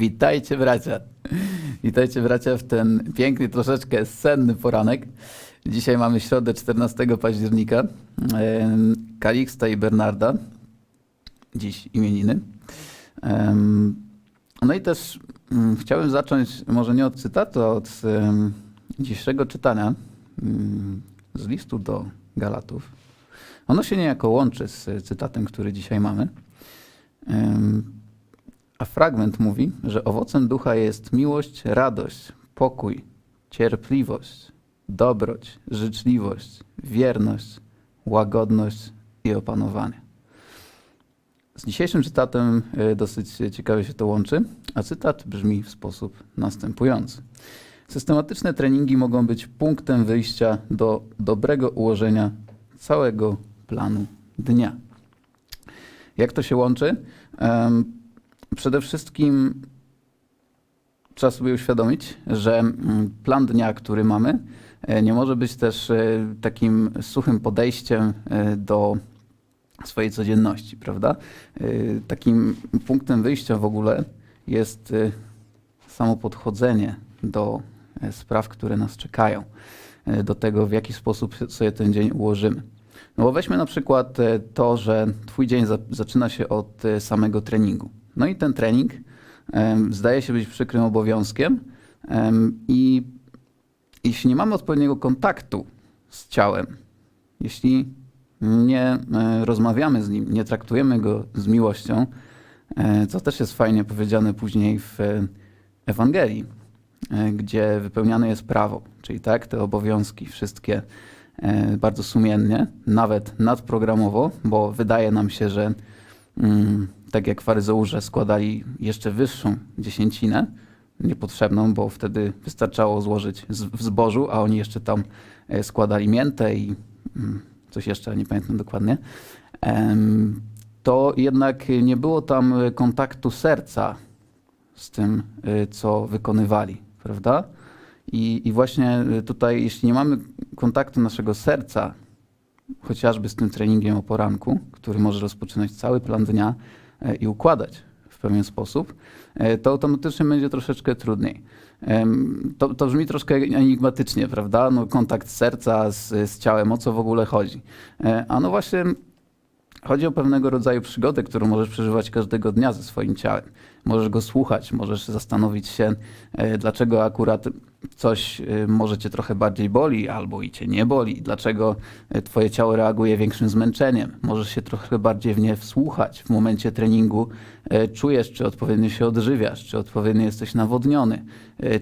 Witajcie bracia. Witajcie bracia w ten piękny, troszeczkę senny poranek. Dzisiaj mamy środę 14 października. Em, Kaliksta i Bernarda. Dziś imieniny. No i też mm, chciałem zacząć może nie od cytatu, a od dzisiejszego czytania mm, z listu do Galatów. Ono się niejako łączy z cytatem, który dzisiaj mamy. A fragment mówi, że owocem ducha jest miłość, radość, pokój, cierpliwość, dobroć, życzliwość, wierność, łagodność i opanowanie. Z dzisiejszym cytatem e, dosyć ciekawie się to łączy, a cytat brzmi w sposób następujący. Systematyczne treningi mogą być punktem wyjścia do dobrego ułożenia całego planu dnia. Jak to się łączy? Przede wszystkim trzeba sobie uświadomić, że mm, plan dnia, który mamy, e, nie może być też e, takim suchym podejściem e, do swojej codzienności, prawda? Takim punktem wyjścia w ogóle jest samo podchodzenie do spraw, które nas czekają, do tego, w jaki sposób sobie ten dzień ułożymy. No bo weźmy na przykład to, że Twój dzień za, zaczyna się od samego treningu. No i ten trening zdaje się być przykrym obowiązkiem em, i jeśli nie mamy odpowiedniego kontaktu z ciałem, jeśli nie e, rozmawiamy z nim, nie traktujemy go z miłością, e, co też jest fajnie powiedziane później w Ewangelii, e, gdzie wypełniane jest prawo, czyli tak, te obowiązki wszystkie bardzo sumiennie, nawet nadprogramowo, bo wydaje nam się, że mm, tak jak faryzeusze składali jeszcze wyższą dziesięcinę, niepotrzebną, bo wtedy wystarczało złożyć w zbożu, a oni jeszcze tam e, składali miętę i mm, coś jeszcze, nie pamiętam dokładnie, to jednak nie było tam kontaktu serca z tym, e, co wykonywali, prawda? I, I właśnie e, tutaj, jeśli nie mamy kontaktu naszego serca, chociażby z tym treningiem o poranku, który może rozpoczynać cały plan dnia i układać w pewien sposób, e, to automatycznie będzie troszeczkę trudniej. To, to brzmi troszkę enigmatycznie, prawda? No, kontakt serca z, z ciałem, o co w ogóle chodzi. E, A no właśnie Chodzi o pewnego rodzaju przygodę, którą możesz przeżywać każdego dnia ze swoim ciałem. Możesz go słuchać, możesz zastanowić się, e, dlaczego akurat coś e, może cię trochę bardziej boli, albo i cię nie boli, dlaczego e, twoje ciało reaguje większym zmęczeniem. Możesz się trochę bardziej w nie wsłuchać. W momencie treningu czujesz, czy odpowiednio się odżywiasz, czy odpowiednio jesteś nawodniony,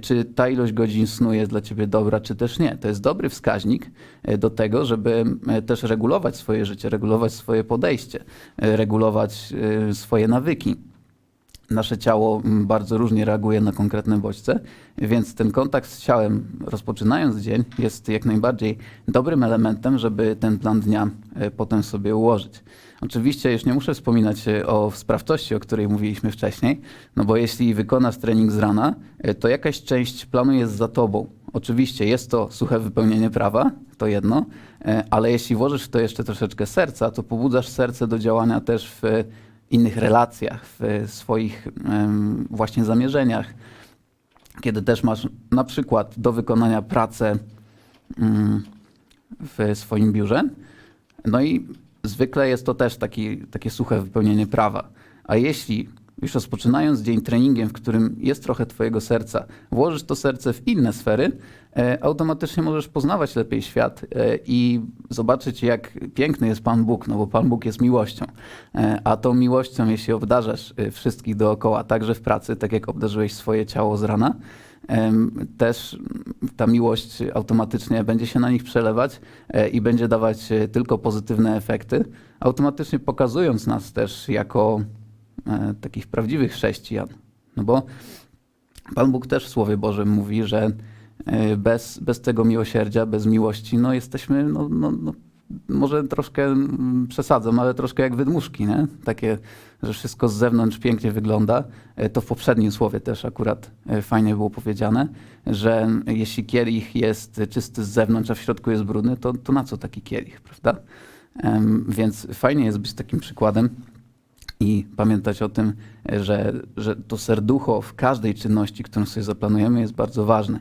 czy ta ilość godzin snu jest dla ciebie dobra, czy też nie. To jest dobry wskaźnik do tego, żeby też regulować swoje życie, regulować swoje podejście, regulować swoje nawyki. Nasze ciało mm, bardzo różnie reaguje na konkretne bodźce, więc ten kontakt z ciałem, rozpoczynając dzień, jest jak najbardziej dobrym elementem, żeby ten plan dnia e, potem sobie ułożyć. Oczywiście już nie muszę wspominać e, o sprawczości, o której mówiliśmy wcześniej, no bo jeśli wykonasz trening z rana, e, to jakaś część planu jest za tobą. Oczywiście jest to suche wypełnienie prawa, to jedno, ale jeśli włożysz w to jeszcze troszeczkę serca, to pobudzasz serce do działania też w innych relacjach, w swoich właśnie zamierzeniach, kiedy też masz na przykład do wykonania pracę mm, w swoim biurze. No i zwykle jest to też taki, takie suche wypełnienie prawa. A jeśli już rozpoczynając dzień treningiem, w którym jest trochę Twojego serca, włożysz to serce w inne sfery, e, automatycznie możesz poznawać lepiej świat e, i zobaczyć, jak piękny jest Pan Bóg, no bo Pan Bóg jest miłością. E, a tą miłością, jeśli obdarzasz wszystkich dookoła, także w pracy, tak jak obdarzyłeś swoje ciało z rana, też ta miłość automatycznie będzie się na nich przelewać i będzie dawać tylko pozytywne efekty, automatycznie pokazując nas też jako takich prawdziwych chrześcijan. No bo Pan Bóg też w Słowie Bożym mówi, że e, bez, bez tego miłosierdzia, bez miłości, no jesteśmy, no, no, no, może troszkę mm, przesadzam, ale troszkę jak wydmuszki, nie? Takie, że wszystko z zewnątrz pięknie wygląda. E, To w poprzednim słowie też akurat e, fajnie było powiedziane, że jeśli kielich jest czysty z zewnątrz, a w środku jest brudny, to, to na co taki kielich, prawda? Więc fajnie jest być takim przykładem i pamiętać o tym, że, że to serducho w każdej czynności, którą sobie zaplanujemy, jest bardzo ważne,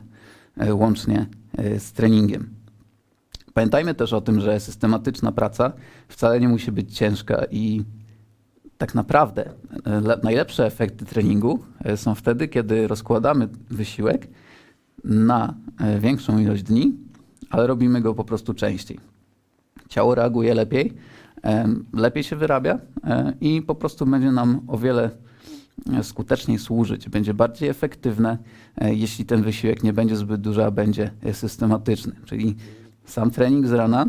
e, łącznie e, z treningiem. Pamiętajmy też o tym, że systematyczna praca wcale nie musi być ciężka i tak naprawdę e, le- najlepsze efekty treningu są wtedy, kiedy rozkładamy wysiłek na większą ilość dni, ale robimy go po prostu częściej. Ciało reaguje lepiej, lepiej się wyrabia e, i po prostu będzie nam o wiele e, skuteczniej służyć, będzie bardziej efektywne, e, jeśli ten wysiłek nie będzie zbyt duży, a będzie systematyczny. Czyli sam trening z rana,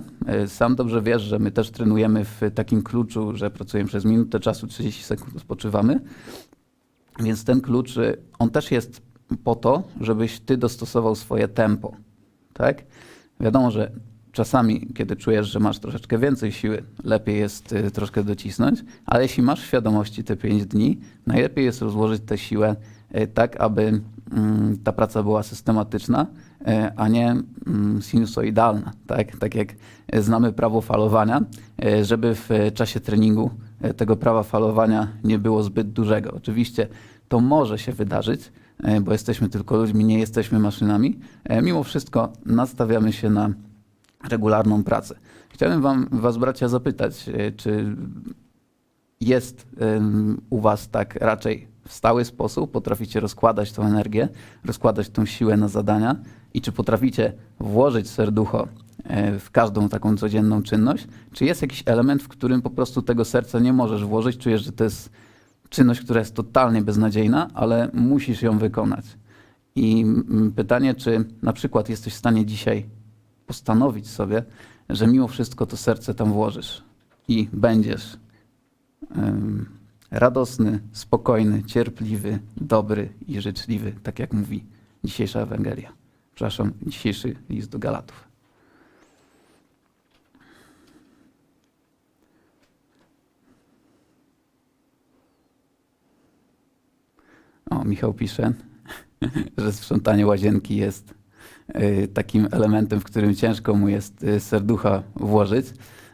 sam dobrze wiesz, że my też trenujemy w takim kluczu, że pracujemy przez minutę czasu, 30 sekund spoczywamy. Więc ten klucz, on też jest po to, żebyś ty dostosował swoje tempo. Tak? Wiadomo, że czasami, kiedy czujesz, że masz troszeczkę więcej siły, lepiej jest y, troszkę docisnąć, ale jeśli masz w świadomości te 5 dni, najlepiej jest rozłożyć tę siłę y, tak, aby mm, ta praca była systematyczna, y, a nie mm, sinusoidalna. Tak? tak jak znamy prawo falowania, żeby w czasie treningu tego prawa falowania nie było zbyt dużego. Oczywiście to może się wydarzyć, bo jesteśmy tylko ludźmi, nie jesteśmy maszynami. Mimo wszystko nastawiamy się na regularną pracę. Chciałem wam, was, bracia, zapytać, e, czy jest u was tak raczej w stały sposób, potraficie rozkładać tą energię, rozkładać tą siłę na zadania i czy potraficie włożyć serducho e, w każdą taką codzienną czynność, czy jest jakiś element, w którym po prostu tego serca nie możesz włożyć, czujesz, że to jest czynność, która jest totalnie beznadziejna, ale musisz ją wykonać. I pytanie, czy na przykład jesteś w stanie dzisiaj postanowić sobie, że mimo wszystko to serce tam włożysz i będziesz em, radosny, spokojny, cierpliwy, dobry i życzliwy, tak jak mówi dzisiejsza Ewangelia. Przepraszam, dzisiejszy list do Galatów. O, Michał pisze, że sprzątanie łazienki jest takim elementem, w którym ciężko mu jest y, serducha włożyć.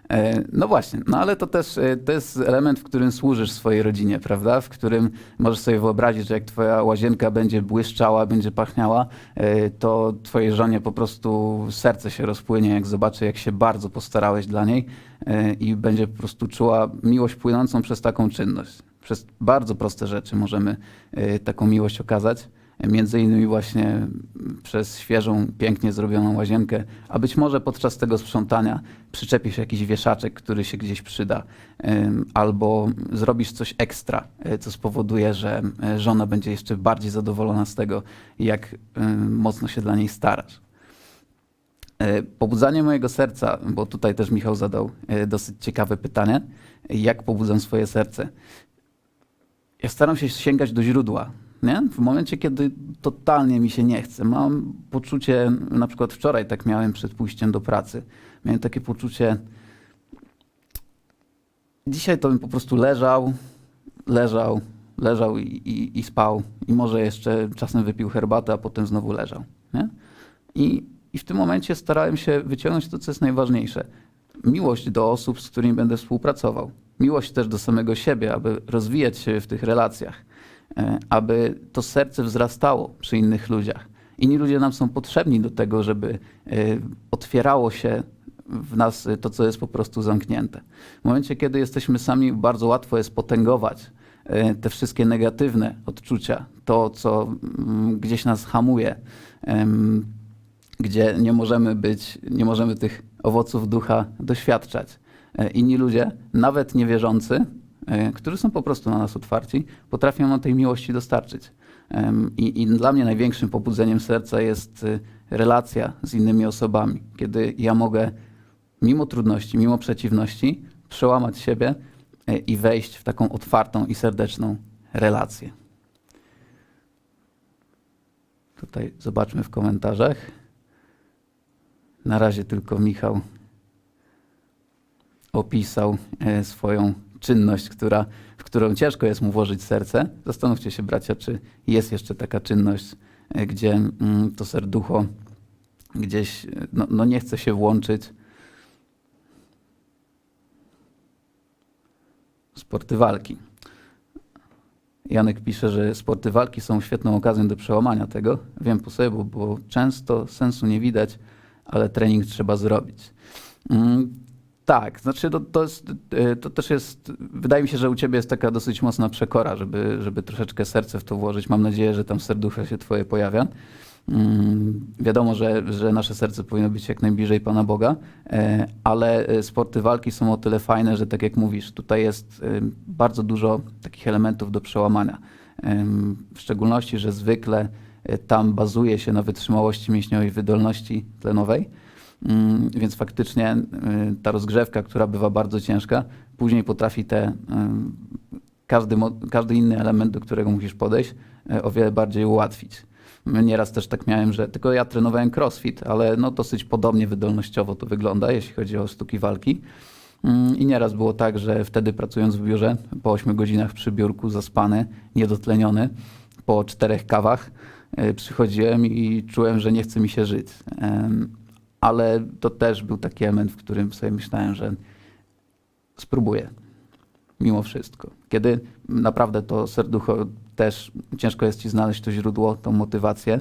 E, No właśnie, no ale to też y, to jest element, w którym służysz swojej rodzinie, prawda? W którym możesz sobie wyobrazić, że jak twoja łazienka będzie błyszczała, będzie pachniała, y, to twojej żonie po prostu serce się rozpłynie, jak zobaczy, jak się bardzo postarałeś dla niej y, i będzie po prostu czuła miłość płynącą przez taką czynność. Przez bardzo proste rzeczy możemy y, taką miłość okazać. Między innymi właśnie przez świeżą, pięknie zrobioną łazienkę, a być może podczas tego sprzątania przyczepisz jakiś wieszaczek, który się gdzieś przyda, albo zrobisz coś ekstra, y, co spowoduje, że y, żona będzie jeszcze bardziej zadowolona z tego, jak ym, mocno się dla niej starasz. Pobudzanie mojego serca, bo tutaj też Michał zadał dosyć ciekawe pytanie, jak pobudzam swoje serce. Ja staram się sięgać do źródła. Nie? W momencie, kiedy totalnie mi się nie chce, mam poczucie, na przykład wczoraj tak miałem przed pójściem do pracy, miałem takie poczucie, dzisiaj to bym po prostu leżał, leżał, leżał i, i, i spał i może jeszcze czasem wypił herbatę, a potem znowu leżał. Nie? I, I w tym momencie starałem się wyciągnąć to, co jest najważniejsze. Miłość do osób, z którymi będę współpracował. Miłość też do samego siebie, aby rozwijać się w tych relacjach, aby to serce wzrastało przy innych ludziach. Inni ludzie nam są potrzebni do tego, żeby e, otwierało się w nas to, co jest po prostu zamknięte. W momencie, kiedy jesteśmy sami, bardzo łatwo jest potęgować e, te wszystkie negatywne odczucia, to, co mm, gdzieś nas hamuje, gdzie nie możemy być, nie możemy tych owoców ducha doświadczać. E, Inni ludzie, nawet niewierzący, e, którzy są po prostu na nas otwarci, potrafią nam tej miłości dostarczyć. I, I dla mnie największym pobudzeniem serca jest y, relacja z innymi osobami, kiedy ja mogę mimo trudności, mimo przeciwności przełamać siebie e, i wejść w taką otwartą i serdeczną relację. Tutaj zobaczmy w komentarzach. Na razie tylko Michał opisał e, swoją czynność, która, w którą ciężko jest mu włożyć serce. Zastanówcie się, bracia, czy jest jeszcze taka czynność, e, gdzie mm, to serducho gdzieś e, no, no nie chce się włączyć. Sporty walki. Janek pisze, że sporty walki są świetną okazją do przełamania tego. Wiem po sobie, bo, bo często sensu nie widać, ale trening trzeba zrobić. Tak, znaczy to, to, jest, y, to też jest, wydaje mi się, że u ciebie jest taka dosyć mocna przekora, żeby, żeby troszeczkę serce w to włożyć. Mam nadzieję, że tam serducho się twoje pojawia. Mm, Wiadomo, że, że nasze serce powinno być jak najbliżej Pana Boga, e, ale e, sporty walki są o tyle fajne, że tak jak mówisz, tutaj jest e, bardzo dużo takich elementów do przełamania. W szczególności, że zwykle e, tam bazuje się na wytrzymałości mięśniowej, wydolności tlenowej, więc faktycznie e, ta rozgrzewka, która bywa bardzo ciężka, później potrafi te em, każdy, każdy inny element, do którego musisz podejść, e, o wiele bardziej ułatwić. Nieraz też tak miałem, że tylko ja trenowałem crossfit, ale no dosyć podobnie wydolnościowo to wygląda, jeśli chodzi o sztuki walki. Mm, I nieraz było tak, że wtedy pracując w biurze, po 8 godzinach przy biurku, zaspany, niedotleniony, po czterech kawach, przychodziłem i czułem, że nie chce mi się żyć. Ale to też był taki element, w którym sobie myślałem, że spróbuję mimo wszystko. Kiedy naprawdę to serducho też ciężko jest ci znaleźć to źródło, tą motywację,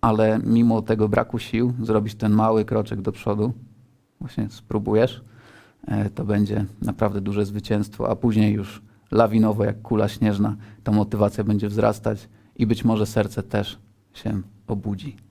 ale mimo tego braku sił zrobić ten mały kroczek do przodu, właśnie spróbujesz, e, to będzie naprawdę duże zwycięstwo, a później już lawinowo jak kula śnieżna ta motywacja będzie wzrastać i być może serce też się obudzi.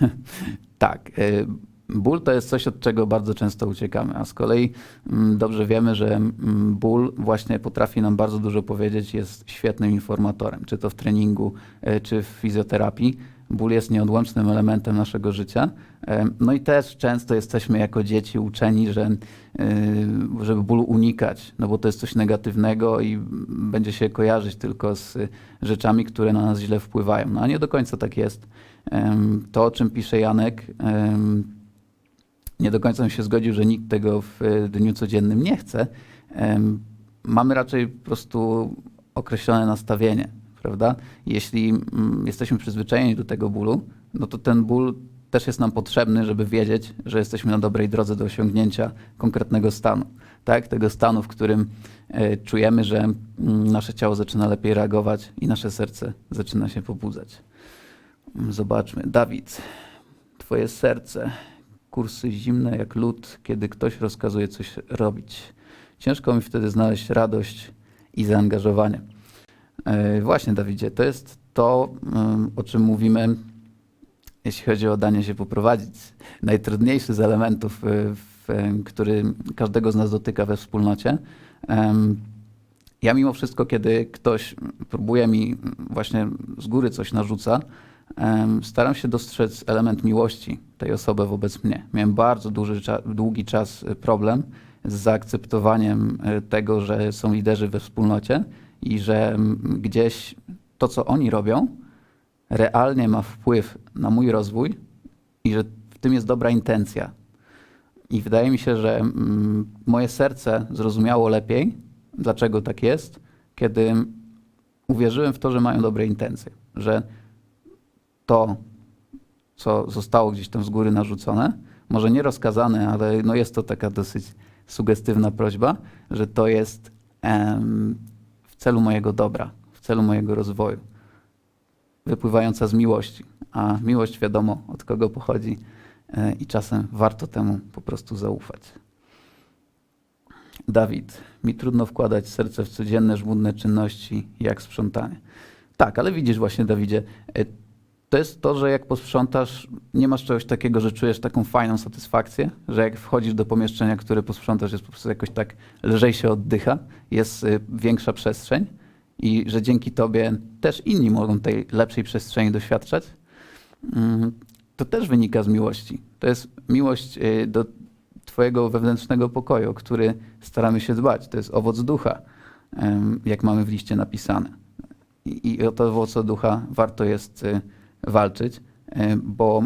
tak. y, Ból to jest coś, od czego bardzo często uciekamy, a z kolei mm, dobrze wiemy, że mm, ból właśnie potrafi nam bardzo dużo powiedzieć, jest świetnym informatorem, czy to w treningu, e, czy w fizjoterapii. Ból jest nieodłącznym elementem naszego życia. No i też często jesteśmy jako dzieci uczeni, że żeby bólu unikać, no bo to jest coś negatywnego i będzie się kojarzyć tylko z rzeczami, które na nas źle wpływają. No a nie do końca tak jest. To, o czym pisze Janek, nie do końca się zgodził, że nikt tego w e, dniu codziennym nie chce. Mamy raczej po prostu określone nastawienie, prawda? Jeśli mm, jesteśmy przyzwyczajeni do tego bólu, no to ten ból też jest nam potrzebny, żeby wiedzieć, że jesteśmy na dobrej drodze do osiągnięcia konkretnego stanu. Tak? Tego stanu, w którym e, czujemy, że mm, nasze ciało zaczyna lepiej reagować i nasze serce zaczyna się pobudzać. Mm, Zobaczmy. Dawid, twoje serce kursy zimne jak lód, kiedy ktoś rozkazuje coś robić. Ciężko mi wtedy znaleźć radość i zaangażowanie. E, Właśnie, Dawidzie, to jest to, o czym mówimy, jeśli chodzi o danie się poprowadzić. Najtrudniejszy z elementów, e, em, który każdego z nas dotyka we wspólnocie. Ja mimo wszystko, kiedy ktoś próbuje mi właśnie z góry coś narzuca, staram się dostrzec element miłości tej osoby wobec mnie. Miałem bardzo duży, długi czas problem z zaakceptowaniem tego, że są liderzy we wspólnocie i że gdzieś to, co oni robią, realnie ma wpływ na mój rozwój i że w tym jest dobra intencja. I wydaje mi się, że moje serce zrozumiało lepiej, dlaczego tak jest, kiedy uwierzyłem w to, że mają dobre intencje, że to, co zostało gdzieś tam z góry narzucone, może nie rozkazane, ale no jest to taka dosyć sugestywna prośba, że to jest em, w celu mojego dobra, w celu mojego rozwoju, wypływająca z miłości. A miłość wiadomo od kogo pochodzi e, i czasem warto temu po prostu zaufać. Dawid, mi trudno wkładać serce w codzienne, żmudne czynności, jak sprzątanie. Tak, ale widzisz właśnie, Dawidzie, e, to jest to, że jak posprzątasz, nie masz czegoś takiego, że czujesz taką fajną satysfakcję, że jak wchodzisz do pomieszczenia, które posprzątasz, jest po prostu jakoś tak lżej się oddycha, jest y, większa przestrzeń i że dzięki tobie też inni mogą tej lepszej przestrzeni doświadczać. Mm, To też wynika z miłości. To jest miłość y, do twojego wewnętrznego pokoju, który staramy się dbać. To jest owoc ducha, jak mamy w liście napisane. I, i o to owoce ducha warto jest y, walczyć, e, bo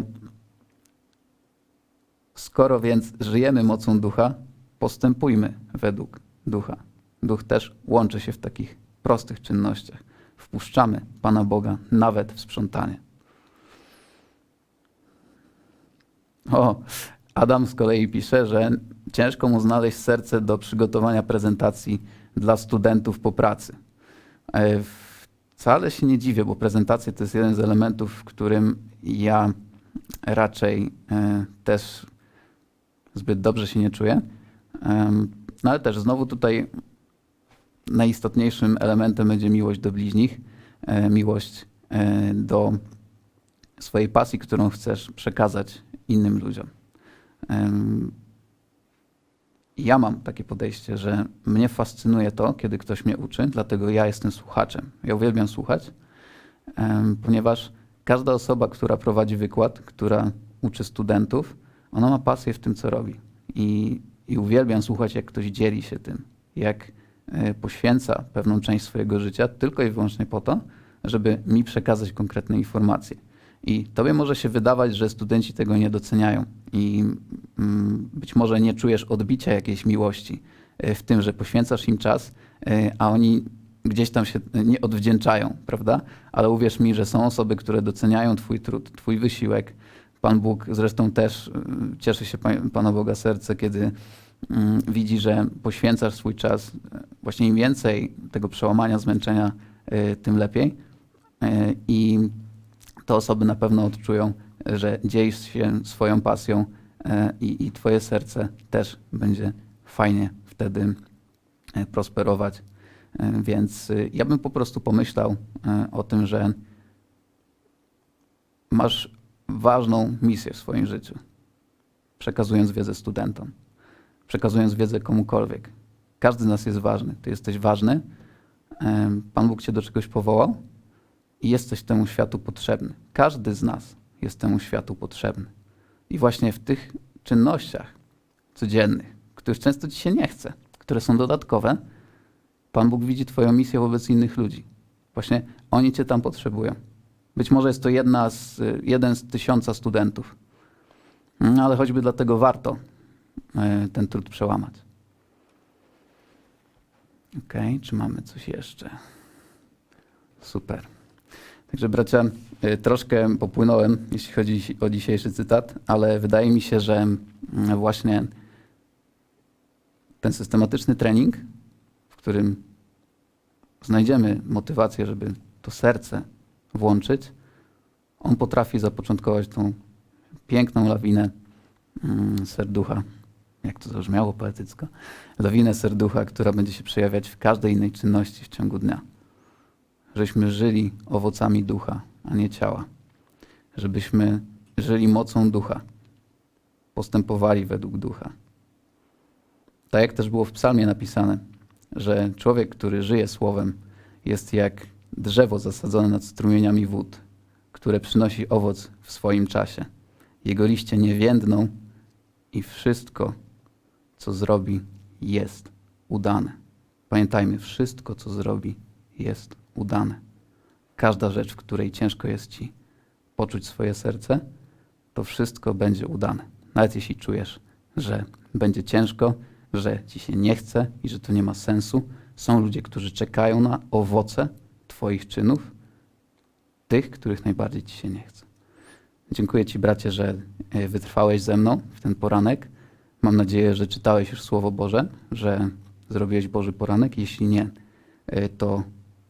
skoro więc żyjemy mocą ducha, postępujmy według ducha. Duch też łączy się w takich prostych czynnościach. Wpuszczamy Pana Boga nawet w sprzątanie. O, Adam z kolei pisze, że ciężko mu znaleźć serce do przygotowania prezentacji dla studentów po pracy. Wcale się nie dziwię, bo prezentacje to jest jeden z elementów, w którym ja raczej e, też zbyt dobrze się nie czuję. No ale też znowu tutaj najistotniejszym elementem będzie miłość do bliźnich, e, miłość e, do swojej pasji, którą chcesz przekazać innym ludziom. Ja mam takie podejście, że mnie fascynuje to, kiedy ktoś mnie uczy, dlatego ja jestem słuchaczem. Ja uwielbiam słuchać, ponieważ każda osoba, która prowadzi wykład, która uczy studentów, ona ma pasję w tym, co robi. I, i uwielbiam słuchać, jak ktoś dzieli się tym, jak e, poświęca pewną część swojego życia tylko i wyłącznie po to, żeby mi przekazać konkretne informacje. I tobie może się wydawać, że studenci tego nie doceniają i być może nie czujesz odbicia jakiejś miłości e, w tym, że poświęcasz im czas, e, a oni gdzieś tam się nie odwdzięczają, prawda? Ale uwierz mi, że są osoby, które doceniają twój trud, twój wysiłek. Pan Bóg zresztą też cieszy się Pan- Pana Boga serce, kiedy mm, widzi, że poświęcasz swój czas. Właśnie im więcej tego przełamania, zmęczenia, tym lepiej. I te osoby na pewno odczują, że dzielisz się swoją pasją i, i twoje serce też będzie fajnie wtedy y, prosperować. Y, Więc ja bym po prostu pomyślał o tym, że masz ważną misję w swoim życiu, przekazując wiedzę studentom, przekazując wiedzę komukolwiek. Każdy z nas jest ważny. Ty jesteś ważny. Pan Bóg cię do czegoś powołał i jesteś temu światu potrzebny. Każdy z nas jest temu światu potrzebny. I właśnie w tych czynnościach codziennych, których często ci się nie chce, które są dodatkowe, Pan Bóg widzi Twoją misję wobec innych ludzi. Właśnie oni Cię tam potrzebują. Być może jest to jedna z, jeden z tysiąca studentów, Mm, ale choćby dlatego warto y, ten trud przełamać. Ok, czy mamy coś jeszcze? Super. Także bracia, y, troszkę popłynąłem, jeśli chodzi o dzisiejszy cytat, ale wydaje mi się, że mm, właśnie ten systematyczny trening, w którym znajdziemy motywację, żeby to serce włączyć, on potrafi zapoczątkować tą piękną lawinę mm, serducha, jak to zabrzmiało poetycko, lawinę serducha, która będzie się przejawiać w każdej innej czynności w ciągu dnia. Żebyśmy żyli owocami ducha, a nie ciała. Żebyśmy żyli mocą ducha, postępowali według ducha. Tak jak też było w psalmie napisane, że człowiek, który żyje słowem, jest jak drzewo zasadzone nad strumieniami wód, które przynosi owoc w swoim czasie. Jego liście nie więdną i wszystko, co zrobi, jest udane. Pamiętajmy, wszystko, co zrobi, jest udane. Każda rzecz, w której ciężko jest ci poczuć swoje serce, to wszystko będzie udane. Nawet jeśli czujesz, że będzie ciężko, że ci się nie chce i że to nie ma sensu, są ludzie, którzy czekają na owoce Twoich czynów, tych, których najbardziej Ci się nie chce. Dziękuję Ci, bracie, że e, wytrwałeś ze mną w ten poranek. Mam nadzieję, że czytałeś już Słowo Boże, że zrobiłeś Boży poranek. Jeśli nie, e, to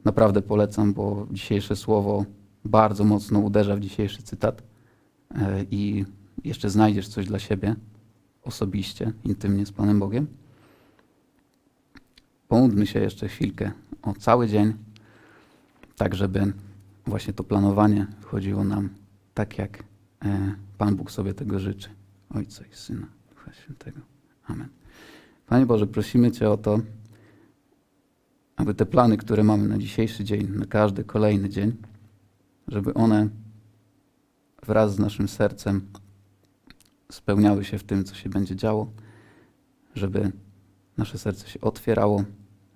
naprawdę polecam, bo dzisiejsze słowo bardzo mocno uderza w dzisiejszy cytat e, i jeszcze znajdziesz coś dla siebie osobiście, intymnie z Panem Bogiem. Pomódlmy się jeszcze chwilkę o cały dzień, tak żeby właśnie to planowanie wchodziło nam tak, jak e, Pan Bóg sobie tego życzy. Ojca i Syna, Ducha Świętego. Amen. Panie Boże, prosimy Cię o to, aby te plany, które mamy na dzisiejszy dzień, na każdy kolejny dzień, żeby one wraz z naszym sercem spełniały się w tym, co się będzie działo, żeby nasze serce się otwierało,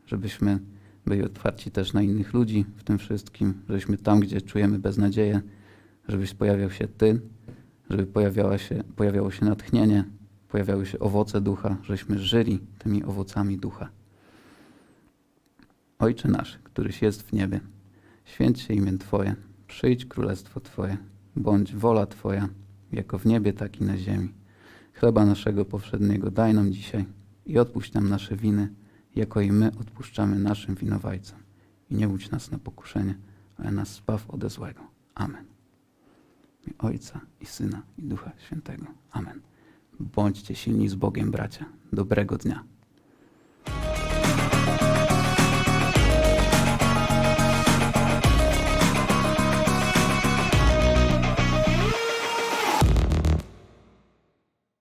żebyśmy byli otwarci też na innych ludzi w tym wszystkim, żebyśmy tam, gdzie czujemy beznadzieję, żebyś pojawiał się Ty, żeby pojawiała się, pojawiało się natchnienie, pojawiały się owoce ducha, żebyśmy żyli tymi owocami ducha. Ojcze nasz, któryś jest w niebie, święć się imię Twoje, przyjdź królestwo Twoje, bądź wola Twoja, jako w niebie, tak i na ziemi. Chleba naszego powszedniego daj nam dzisiaj i odpuść nam nasze winy, jako i my odpuszczamy naszym winowajcom. I nie łudź nas na pokuszenie, ale nas zbaw ode złego. Amen. Imię Ojca i Syna i Ducha Świętego. Amen. Bądźcie silni z Bogiem, bracia. Dobrego dnia.